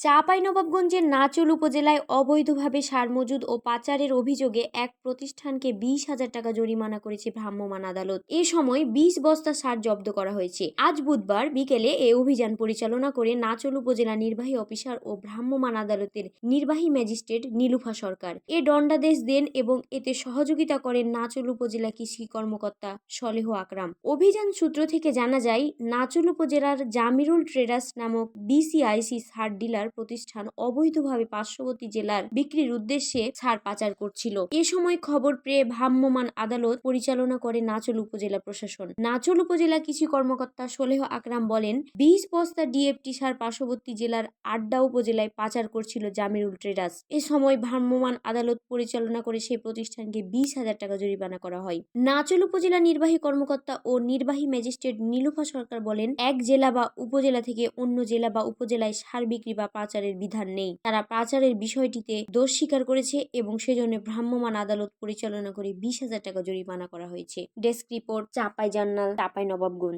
চাঁপাইনবাবগঞ্জের নাচোল উপজেলায় অবৈধভাবে সার মজুদ ও পাচারের অভিযোগে এক প্রতিষ্ঠানকে বিশ হাজার টাকা জরিমানা করেছে ভ্রাম্যমাণ আদালত। এ সময় বিশ বস্তা সার জব্দ করা হয়েছে। আজ বুধবার বিকেলে এ অভিযান পরিচালনা করে নাচোল উপজেলা নির্বাহী অফিসার ও ভ্রাম্যমাণ আদালতের নির্বাহী ম্যাজিস্ট্রেট নীলুফা সরকার। এ দণ্ডাদেশ দেন এবং এতে সহযোগিতা করেন নাচোল উপজেলা কৃষি কর্মকর্তা সলেহ আকরাম। অভিযান সূত্র থেকে জানা যায়, নাচোল উপজেলার জামিরুল ট্রেডার্স নামক বিসিআইসি সার ডিলার প্রতিষ্ঠান অবৈধভাবে পার্শ্ববর্তী জেলার বিক্রির উদ্দেশ্যে সার পাচার করছিল। এ সময় খবর পেয়ে ভ্রাম্যমাণ আদালত পরিচালনা করে নাচোল উপজেলা প্রশাসন। নাচোল উপজেলা কৃষি কর্মকর্তা সোলেহ আকরাম বলেন, বিশ বস্তা ডিএফটি সার পার্শ্ববর্তী জেলার আড্ডা উপজেলায় পাচার করছিল জামিরুল ট্রেডার্স। এ সময় ভ্রাম্যমাণ আদালত পরিচালনা করে সেই প্রতিষ্ঠানকে বিশ হাজার টাকা জরিমানা করা হয়। নাচোল উপজেলা নির্বাহী কর্মকর্তা ও নির্বাহী ম্যাজিস্ট্রেট নীলুফা সরকার বলেন, এক জেলা বা উপজেলা থেকে অন্য জেলা বা উপজেলায় সার বিক্রি বা পাচারের বিধান নেই। তারা পাচারের বিষয়টিতে দোষ স্বীকার করেছে এবং সেজন্য ভ্রাম্যমান আদালত পরিচালনা করে বিশ হাজার টাকা জরিমানা করা হয়েছে। ডেস্ক রিপোর্ট, চাপাই জান্নাল চাপাই নবাবগঞ্জ।